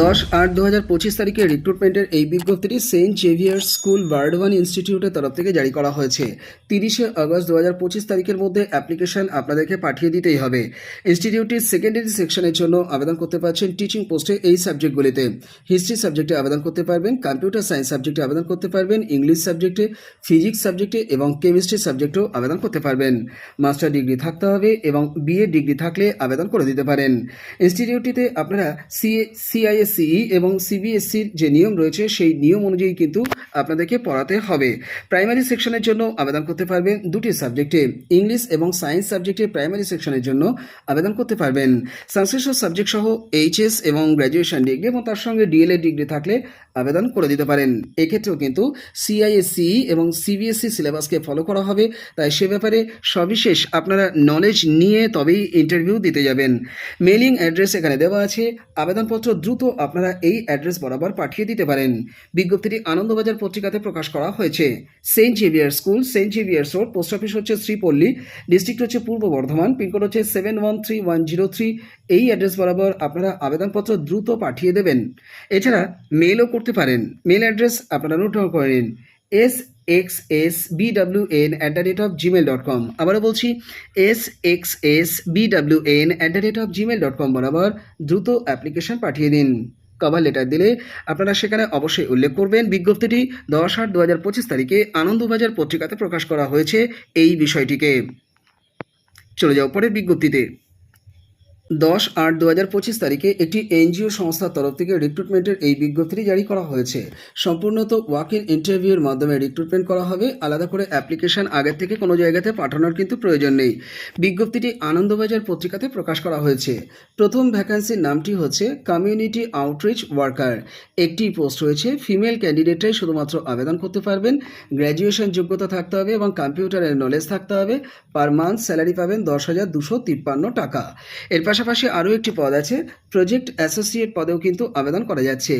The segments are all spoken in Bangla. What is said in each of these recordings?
দশ আট দু হাজার পঁচিশ তারিখে রিক্রুটমেন্টের এই বিজ্ঞপ্তিটি সেন্ট জেভিয়ার স্কুল বার্ডওয়ান ইনস্টিটিউটের তরফ থেকে জারি করা হয়েছে। তিরিশে আগস্ট দু হাজার পঁচিশ তারিখের মধ্যে অ্যাপ্লিকেশন আপনাদেরকে পাঠিয়ে দিতেই হবে। ইনস্টিটিউটটির সেকেন্ডারি সেকশনের জন্য আবেদন করতে পারছেন টিচিং পোস্টে এই সাবজেক্টগুলিতে হিস্ট্রি সাবজেক্টে আবেদন করতে পারবেন কম্পিউটার সায়েন্স সাবজেক্টে আবেদন করতে পারবেন ইংলিশ সাবজেক্টে ফিজিক্স সাবজেক্টে এবং কেমিস্ট্রি সাবজেক্টেও আবেদন করতে পারবেন। মাস্টার ডিগ্রি থাকতে হবে এবং বিএ ডিগ্রি থাকলে আবেদন করে দিতে পারেন। ইনস্টিটিউটটিতে আপনারা সিএ সিআইএসসিই এবং সিবিএসসির যে নিয়ম রয়েছে, সেই নিয়ম অনুযায়ী কিন্তু আপনাদেরকে পড়াতে হবে। প্রাইমারি সেকশনের জন্য আবেদন করতে পারবেন দুটি সাবজেক্টে, ইংলিশ এবং সায়েন্স সাবজেক্টে প্রাইমারি সেকশনের জন্য আবেদন করতে পারবেন। সংশ্লিষ্ট সাবজেক্ট সহ এইচএস এবং গ্র্যাজুয়েশন ডিগ্রি এবং তার সঙ্গে ডিএলএড ডিগ্রি থাকলে আবেদন করে দিতে পারেন। এক্ষেত্রেও কিন্তু সিআইএসসি এবং সিবিএসসি সিলেবাসকে ফলো করা হবে, তাই সে ব্যাপারে সবিশেষ আপনারা নলেজ নিয়ে তবেই ইন্টারভিউ দিতে যাবেন। মেলিং অ্যাড্রেস এখানে দেওয়া আছে। আবেদনপত্র দ্রুত আপনারা এই অ্যাড্রেস বরাবর পাঠিয়ে দিতে পারেন। বিজ্ঞপ্তিটি আনন্দবাজার পত্রিকাতে প্রকাশ করা হয়েছে। Saint Xavier school, Saint Xavier's road, post office হচ্ছে শ্রীপল্লী, ডিস্ট্রিক্ট হচ্ছে পূর্ব বর্ধমান, পিনকোড হচ্ছে seven one three one zero three. এই অ্যাড্রেস বরাবর আপনারা আবেদনপত্র দ্রুত পাঠিয়ে দেবেন। এছাড়া মেলও করতে পারেন। মেল অ্যাড্রেস আপনারা নোট করে নিন। S X S B W N at the rate of Gmail dot com আবারও বলছি S X S B W N at the rate of Gmail dot com বরাবর দ্রুত অ্যাপ্লিকেশন পাঠিয়ে দিন। কভার লেটার দিলে আপনারা সেখানে অবশ্যই উল্লেখ করবেন বিজ্ঞপ্তিটি। দশ আট দু হাজার পঁচিশ তারিখে আনন্দবাজার পত্রিকাতে প্রকাশ করা হয়েছে এই বিষয়টিকে। চলে যাও পরের বিজ্ঞপ্তিতে। দশ আট দু হাজার পঁচিশ তারিখে একটি এনজিও সংস্থার তরফ থেকে রিক্রুটমেন্টের এই বিজ্ঞপ্তিটি জারি করা হয়েছে। সম্পূর্ণত ওয়াক ইন ইন্টারভিউর মাধ্যমে রিক্রুটমেন্ট করা হবে। আলাদা করে অ্যাপ্লিকেশন আগের থেকে কোনো জায়গাতে পাঠানোর কিন্তু প্রয়োজন নেই। বিজ্ঞপ্তিটি আনন্দবাজার পত্রিকাতে প্রকাশ করা হয়েছে। প্রথম ভ্যাকান্সির নামটি হচ্ছে কমিউনিটি আউটরিচ ওয়ার্কার একটি পোস্ট রয়েছে ফিমেল ক্যান্ডিডেটরাই শুধুমাত্র আবেদন করতে পারবেন গ্র্যাজুয়েশন যোগ্যতা থাকতে হবে এবং কম্পিউটারের নলেজ থাকতে হবে। পার মান্থ স্যালারি পাবেন দশ হাজার দুশো তিপ্পান্ন টাকা। এর পাশাপাশি আরও একটি পদ আছে প্রজেক্ট অ্যাসোসিয়েট পদেও কিন্তু আবেদন করা যাচ্ছে।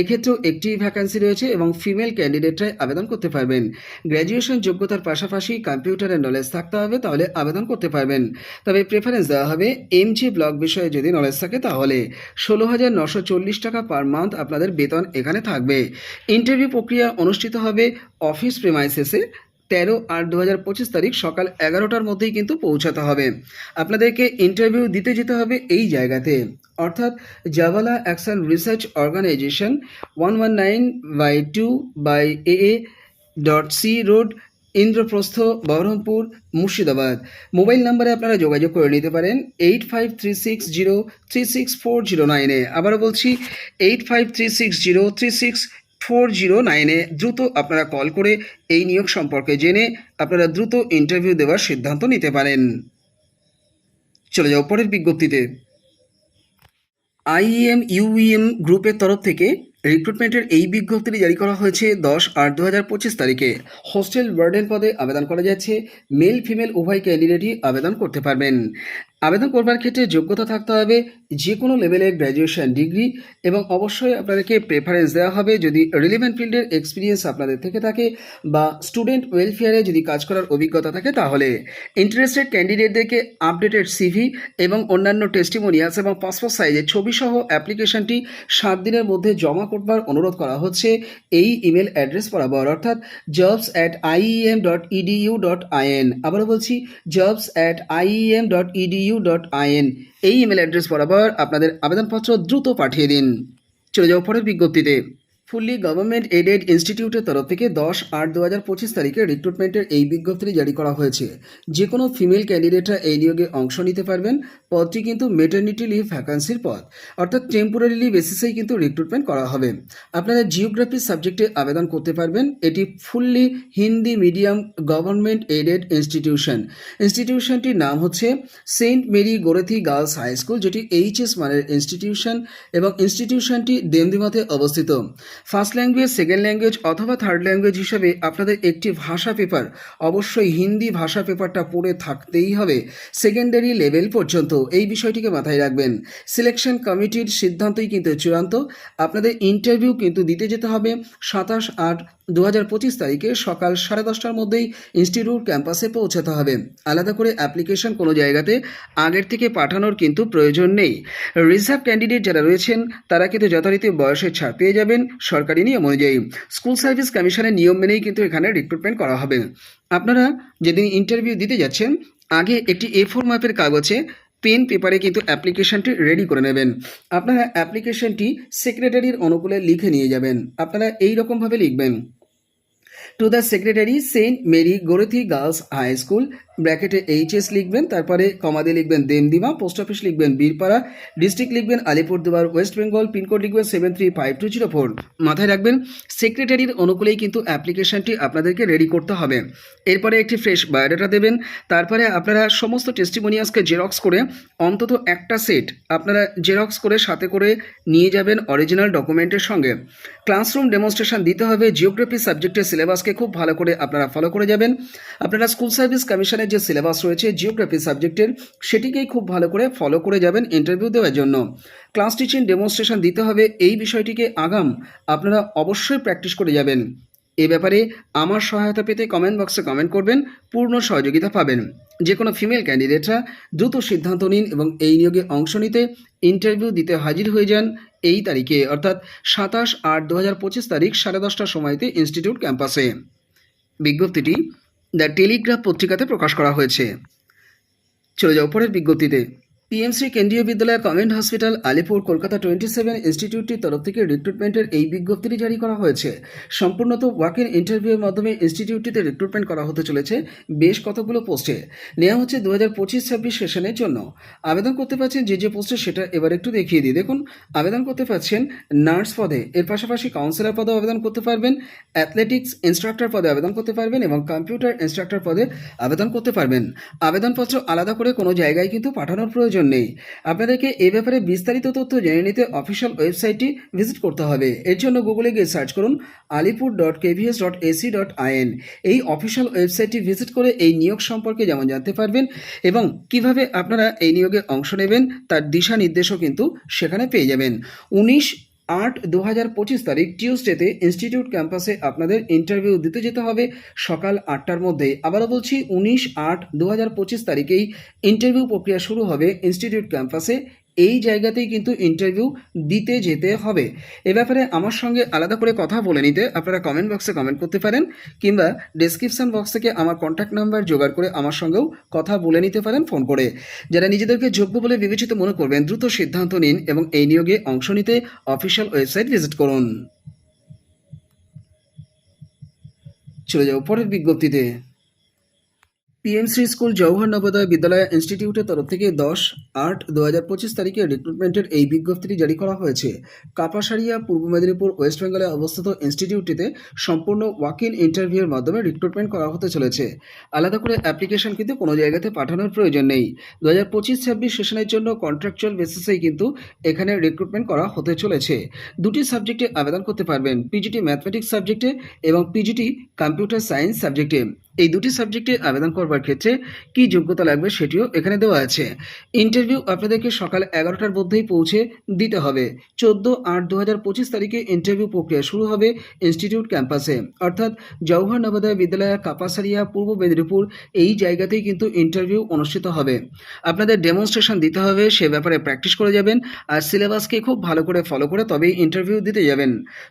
এক্ষেত্রেও একটি ভ্যাকান্সি রয়েছে এবং ফিমেল ক্যান্ডিডেটরাই আবেদন করতে পারবেন। গ্র্যাজুয়েশন যোগ্যতার পাশাপাশি কম্পিউটারের নলেজ থাকতে হবে, তাহলে আবেদন করতে পারবেন। তবে প্রেফারেন্স দেওয়া হবে এমজি ব্লক বিষয়ে যদি নলেজ থাকে তাহলে। ষোলো হাজার নশো চল্লিশ টাকা পার মান্থ আপনাদের বেতন এখানে থাকবে। ইন্টারভিউ প্রক্রিয়া অনুষ্ঠিত হবে অফিস প্রেমাইসেসে তেরো আট দু হাজার পঁচিশ তারিখ সকাল এগারোটার মধ্যেই কিন্তু পৌঁছাতে হবে। আপনাদেরকে ইন্টারভিউ দিতে যেতে হবে এই জায়গাতে। অর্থাৎ Javala action research organisation one one nine by two by A dot C road Indraprastha, Baharampur, Murshidabad. Mobile নাম্বারে আপনারা যোগাযোগ করে নিতে পারেন eight five three six zero three six four zero নাইনে আবারও বলছি eight five three six zero three six four zero নাইনে দ্রুত আপনারা কল করে এই নিয়োগ সম্পর্কে জেনে আপনারা দ্রুত ইন্টারভিউ দেওয়ার সিদ্ধান্ত নিতে পারেন। চলে যাও পরের বিজ্ঞপ্তিতে। আইএম ইউইএম গ্রুপের তরফ থেকে রিক্রুটমেন্টের এই বিজ্ঞপ্তিটি জারি করা হয়েছে দশ আট দু হাজার পঁচিশ তারিখে। হোস্টেল ওয়ার্ডেন পদে আবেদন করা যাচ্ছে। মেল ফিমেল উভয় ক্যান্ডিডেটই আবেদন করতে পারবেন। আবেদন করবার ক্ষেত্রে যোগ্যতা থাকতে হবে যে কোনো লেভেলের গ্র্যাজুয়েশন ডিগ্রি এবং অবশ্যই আপনাদেরকে প্রেফারেন্স দেওয়া হবে যদি রিলিভেন্ট ফিল্ডের এক্সপিরিয়েন্স আপনাদের থেকে থাকে বা স্টুডেন্ট ওয়েলফেয়ারে যদি কাজ করার অভিজ্ঞতা থাকে তাহলে। ইন্টারেস্টেড ক্যান্ডিডেটদেরকে আপডেটেড সিভি এবং অন্যান্য টেস্টিমোনিয়ালস এবং পাসপোর্ট সাইজের ছবি সহ অ্যাপ্লিকেশনটি সাত দিনের মধ্যে জমা করবার অনুরোধ করা হচ্ছে। এই ইমেল অ্যাড্রেস বরাবর, অর্থাৎ jobs at I E M dot E D U dot I N আবারও বলছি jobs at I E M dot E D U dot I N এই ইমেল অ্যাড্রেস বরাবর আপনাদের আবেদনপত্র দ্রুত পাঠিয়ে দিন। চলে যাওয়ার পরের বিজ্ঞপ্তিতে। ফুল্লি গভর্নমেন্ট এডেড ইনস্টিটিউটের তরফ থেকে দশ আট দু হাজার পঁচিশ তারিখে রিক্রুটমেন্টের এই বিজ্ঞপ্তিটি জারি করা হয়েছে। যে কোনো ফিমেল ক্যান্ডিডেটরা এই নিয়োগে অংশ নিতে পারবেন। পদটি কিন্তু মেটার্নিটি লিভ ভ্যাকান্সির পদ। অর্থাৎ টেম্পোরারিলি বেসিসেই কিন্তু রিক্রুটমেন্ট করা হবে। আপনারা জিওগ্রাফি সাবজেক্টে আবেদন করতে পারবেন। এটি fully Hindi medium government aided institution ইনস্টিটিউশনটির নাম হচ্ছে Saint Mary Goretti girls high school যেটি এইচএস মানের ইনস্টিটিউশন এবং ইনস্টিটিউশনটি দেমদিমাতে অবস্থিত। ফার্স্ট ল্যাঙ্গুয়েজ সেকেন্ড ল্যাঙ্গুয়েজ অথবা থার্ড ল্যাঙ্গুয়েজ হিসাবে আপনাদের একটি ভাষা পেপার অবশ্যই হিন্দি ভাষা পেপারটা পড়ে থাকতেই হবে। সেকেন্ডারি লেভেল পর্যন্ত। এই বিষয়টিকে মাথায় রাখবেন। সিলেকশন কমিটির সিদ্ধান্তই কিন্তু চূড়ান্ত। আপনাদের ইন্টারভিউ কিন্তু দিতে যেতে হবে সাতাশ আট দু হাজার পঁচিশ তারিখে সকাল সাড়ে দশটার মধ্যেই ইনস্টিটিউট ক্যাম্পাসে পৌঁছাতে হবে। আলাদা করে অ্যাপ্লিকেশন কোনো জায়গাতে আগের থেকে পাঠানোর কিন্তু প্রয়োজন নেই। রিজার্ভ ক্যান্ডিডেট যারা রয়েছেন, তারা কিন্তু যথারীতি বয়সের ছাড় পেয়ে যাবেন সরকারি নিয়ম অনুযায়ী। স্কুল সার্ভিস কমিশনের নিয়ম মেনেই কিন্তু এখানে রিক্রুটমেন্ট করা হবে। আপনারা যেদিন ইন্টারভিউ দিতে যাচ্ছেন, আগে একটি এ ফোর মাপের কাগজে পেন পেপারে কিন্তু অ্যাপ্লিকেশনটি রেডি করে নেবেন। আপনারা অ্যাপ্লিকেশনটি সেক্রেটারির অনুকূলে লিখে নিয়ে যাবেন। আপনারা এই রকমভাবে লিখবেন। To the secretary Saint Mary Goretti girls high school ব্র্যাকেটে এইচএস লিখবেন, তারপরে কমাদে লিখবেন দেমদিমা পোস্ট অফিস লিখবেন বীরপাড়া, ডিস্ট্রিক্ট লিখবেন আলিপুরদুয়ার, ওয়েস্ট বেঙ্গল, পিনকোড লিখবেন seven three five two zero four মাথায় রাখবেন সেক্রেটারির অনুকূলেই কিন্তু অ্যাপ্লিকেশনটি আপনাদেরকে রেডি করতে হবে। এরপরে একটি ফ্রেশ বায়োডাটা দেবেন, তারপরে আপনারা সমস্ত টেস্টিমোনিয়াসকে জেরক্স করে, অন্তত একটা সেট আপনারা জেরক্স করে সাথে করে নিয়ে যাবেন অরিজিনাল ডকুমেন্টের সঙ্গে। ক্লাসরুম ডেমনস্ট্রেশন দিতে হবে জিওগ্রাফি সাবজেক্টের সিলেবাসকে খুব ভালো করে আপনারা ফলো করে যাবেন। আপনারা স্কুল সার্ভিস কমিশনের যে সিলেবাস রয়েছে জিওগ্রাফি সাবজেক্টের সেটিকেই খুব ভালো করে ফলো করে যাবেন ইন্টারভিউ দেওয়ার জন্য। ক্লাস টিচিং ডেমনস্ট্রেশন দিতে হবে এই বিষয়টিকে আগাম। আপনারা অবশ্যই প্র্যাকটিস করে যাবেন। এ ব্যাপারে আমার সহায়তা পেতে কমেন্ট বক্সে কমেন্ট করবেন, পূর্ণ সহযোগিতা পাবেন। যে কোনো ফিমেল ক্যান্ডিডেটরা দ্রুত সিদ্ধান্ত নিন এবং এই নিয়োগে অংশ নিতে ইন্টারভিউ দিতে হাজির হয়ে যান এই তারিখে, অর্থাৎ সাতাশ আট দু তারিখ সাড়ে দশটার সময়তে ইনস্টিটিউট ক্যাম্পাসে বিজ্ঞপ্তিটি দ্য টেলিগ্রাফ পত্রিকাতে প্রকাশ করা হয়েছে। চলে যাও পরের বিজ্ঞপ্তিতে। P M C Kendriya Vidyalaya command hospital Alipur Kolkata twenty seven ইনস্টিটিউটটির তরফ থেকে রিক্রুটমেন্টের এই বিজ্ঞপ্তিটি জারি করা হয়েছে। সম্পূর্ণত ওয়াক ইন ইন্টারভিউয়ের মাধ্যমে ইনস্টিটিউটটিতে রিক্রুটমেন্ট করা হতে চলেছে বেশ কতগুলো পোস্টে নেওয়া হচ্ছে দু হাজার পঁচিশ ছাব্বিশ সেশনের জন্য। আবেদন করতে পারছেন যে যে পোস্টে সেটা এবার একটু দেখিয়ে দিই। দেখুন, আবেদন করতে পারছেন নার্স পদে। এর পাশাপাশি কাউন্সিলর পদে আবেদন করতে পারবেন অ্যাথলেটিক্স ইনস্ট্রাক্টর পদে আবেদন করতে পারবেন এবং কম্পিউটার ইনস্ট্রাক্টর পদে আবেদন করতে পারবেন। আবেদনপত্র আলাদা করে কোনো জায়গায় কিন্তু পাঠানোর প্রয়োজন নেই। আপনাদেরকে এ ব্যাপারে বিস্তারিত তথ্য জেনে নিতে অফিসিয়াল ওয়েবসাইটটি ভিজিট করতে হবে। এর জন্য গুগলে গিয়ে সার্চ করুন Alipur dot K V S dot A C dot I N এই অফিসিয়াল ওয়েবসাইটটি ভিজিট করে এই নিয়োগ সম্পর্কে যেমন জানতে পারবেন এবং কীভাবে আপনারা এই নিয়োগে অংশ নেবেন, তার দিশা নির্দেশও কিন্তু সেখানে পেয়ে যাবেন। উনিশ আট দু হাজার পঁচিশ তারিখ টিউসডেতে ইনস্টিটিউট ক্যাম্পাসে আপনাদের ইন্টারভিউ দিতে যেতে হবে। সকাল আটটার মধ্যে। আবারও বলছি, উনিশ আট দু হাজার পঁচিশ তারিখেই ইন্টারভিউ প্রক্রিয়া শুরু হবে ইনস্টিটিউট ক্যাম্পাসে এই জায়গাতেই কিন্তু ইন্টারভিউ দিতে যেতে হবে। এ ব্যাপারে আমার সঙ্গে আলাদা করে কথা বলে নিতে আপনারা কমেন্ট বক্সে কমেন্ট করতে পারেন, কিংবা ডেসক্রিপশন বক্স থেকে আমার কন্ট্যাক্ট নাম্বার জোগাড় করে আমার সঙ্গেও কথা বলে নিতে পারেন ফোন করে। যারা নিজেদেরকে যোগ্য বলে বিবেচিত মনে করবেন, দ্রুত সিদ্ধান্ত নিন এবং এই নিয়োগে অংশ নিতে অফিসিয়াল ওয়েবসাইট ভিজিট করুন। চলে যাও পরের বিজ্ঞপ্তিতে। পিএমসি স্কুল জওহর নবোদয় বিদ্যালয় ইনস্টিটিউটের তরফ থেকে দশ আট দু হাজার পঁচিশ তারিখে রিক্রুটমেন্টের এই বিজ্ঞপ্তিটি জারি করা হয়েছে। কাপাসারিয়া, পূর্ব মেদিনীপুর, ওয়েস্ট বেঙ্গলে অবস্থিত ইনস্টিটিউটটিতে সম্পূর্ণ ওয়াক ইন ইন্টারভিউয়ের মাধ্যমে রিক্রুটমেন্ট করা হতে চলেছে। আলাদা করে অ্যাপ্লিকেশন কিন্তু কোনো জায়গাতে পাঠানোর প্রয়োজন নেই। দু হাজার পঁচিশ ছাব্বিশ সেশনের জন্য কন্ট্রাকচুয়াল বেসিসেই কিন্তু এখানে রিক্রুটমেন্ট করা হতে চলেছে। দুটি সাবজেক্টে আবেদন করতে পারবেন। পিজিটি ম্যাথমেটিক্স সাবজেক্টে এবং পিজিটি কম্পিউটার সায়েন্স সাবজেক্টে এই দুটি সাবজেক্টে আবেদন করবার ক্ষেত্রে কি যোগ্যতা লাগবে সেটিও এখানে দেওয়া আছে। ইন্টারভিউ আপনাদেরকে সকাল এগারোটার মধ্যেই পৌঁছে দিতে হবে। চোদ্দ আট দু হাজার পঁচিশ তারিখে ইন্টারভিউ প্রক্রিয়া শুরু হবে ইনস্টিটিউট ক্যাম্পাসে অর্থাৎ জওহর নবোদয় বিদ্যালয়, কাপাসারিয়া, পূর্ব মেদিনীপুর এই জায়গাতেই কিন্তু ইন্টারভিউ অনুষ্ঠিত হবে। আপনাদের ডেমনস্ট্রেশন দিতে হবে, সে ব্যাপারে প্র্যাকটিস করে যাবেন আর সিলেবাসকে খুব ভালো করে ফলো করে তবেই ইন্টারভিউ দিতে যাবেন।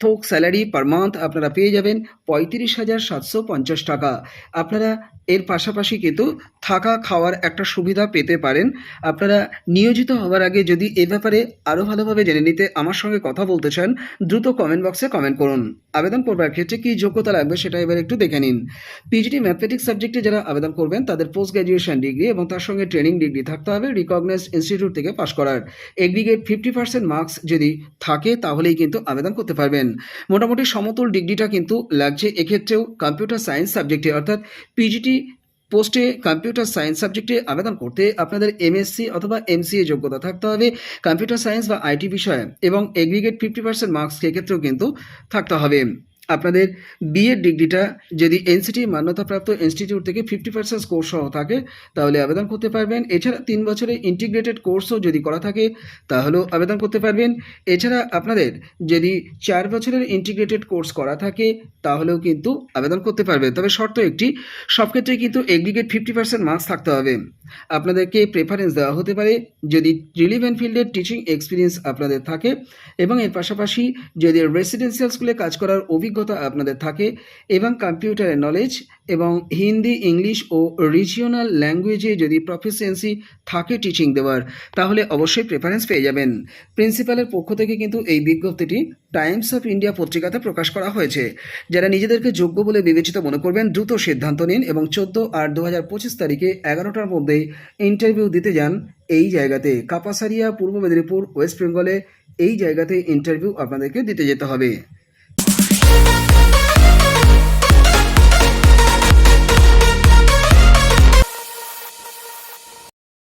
থোক স্যালারি পার মান্থ আপনারা পেয়ে যাবেন পঁয়ত্রিশ হাজার সাতশো পঞ্চাশ টাকা। আপনারা এর পাশাপাশি কিন্তু থাকা, খাওয়ার একটা সুবিধা পেতে পারেন। আপনারা নিয়োজিত হওয়ার আগে যদি এ ব্যাপারে আরও ভালোভাবে জেনে নিতে আমার সঙ্গে কথা বলতে চান, দ্রুত কমেন্ট বক্সে কমেন্ট করুন। আবেদন করবার ক্ষেত্রে কী যোগ্যতা লাগবে সেটা এবার একটু দেখে নিন। পিজিটি ম্যাথমেটিক্স সাবজেক্টে যারা আবেদন করবেন, তাদের পোস্ট গ্র্যাজুয়েশন ডিগ্রি এবং তার সঙ্গে ট্রেনিং ডিগ্রি থাকতে হবে রিকগনাইজ ইনস্টিটিউট থেকে পাশ করার। এগ্রিগেট ফিফটি পার্সেন্ট মার্কস যদি থাকে, তাহলেই কিন্তু আবেদন করতে পারবেন। মোটামুটি সমতুল ডিগ্রিটা কিন্তু লাগছে। এক্ষেত্রেও কম্পিউটার সায়েন্স সাবজেক্টে অর্থাৎ পিজিটি পোস্টে কম্পিউটার সায়েন্স সাবজেক্টে আবেদন করতে আপনাদের এমএসসি অথবা এমসিএ যোগ্যতা থাকতে হবে কম্পিউটার সায়েন্স বা আইটি বিষয়ে এবং এগ্রিগেট ফিফটি পার্সেন্ট মার্কস সেক্ষেত্রেও কিন্তু থাকতে হবে। আপনাদের বিএড ডিগ্রিটা যদি এনসিটি মান্যতাপ্রাপ্ত ইনস্টিটিউট থেকে ফিফটি পার্সেন্ট কোর্স সহ থাকে, তাহলে আবেদন করতে পারবেন। এছাড়া তিন বছরের ইন্টিগ্রেটেড কোর্সও যদি করা থাকে, তাহলেও আবেদন করতে পারবেন। এছাড়া আপনাদের যদি চার বছরের ইন্টিগ্রেটেড কোর্স করা থাকে, তাহলেও কিন্তু আবেদন করতে পারবেন। তবে শর্ত একটি সব ক্ষেত্রে কিন্তু এগ্রিগেট ফিফটি পার্সেন্ট মার্কস থাকতে হবে। আপনাদেরকে প্রেফারেন্স দেওয়া হতে পারে, যদি রিলিভেন্ট ফিল্ডের টিচিং এক্সপিরিয়েন্স আপনাদের থাকে, এবং এর পাশাপাশি যদি রেসিডেন্সিয়াল স্কুলে কাজ করার অভিজ্ঞতা আপনাদের থাকে এবং কম্পিউটারের নলেজ এবং হিন্দি, ইংলিশ ও রিজিওনাল ল্যাঙ্গুয়েজে যদি প্রফিসিয়েন্সি থাকে টিচিং দেওয়ার, তাহলে অবশ্যই প্রেফারেন্স পেয়ে যাবেন। প্রিন্সিপালের পক্ষ থেকে কিন্তু এই বিজ্ঞপ্তিটি টাইমস অফ ইন্ডিয়া পত্রিকাতে প্রকাশ করা হয়েছে। যারা নিজেদেরকে যোগ্য বলে বিবেচিত মনে করবেন, দ্রুত সিদ্ধান্ত নিন এবং চোদ্দ আট দু হাজার পঁচিশ তারিখে এগারোটার মধ্যেই ইন্টারভিউ দিতে যান এই জায়গাতে। কাপাসারিয়া, পূর্ব মেদিনীপুর, ওয়েস্ট বেঙ্গলে এই জায়গাতে ইন্টারভিউ আপনাদেরকে দিতে যেতে হবে।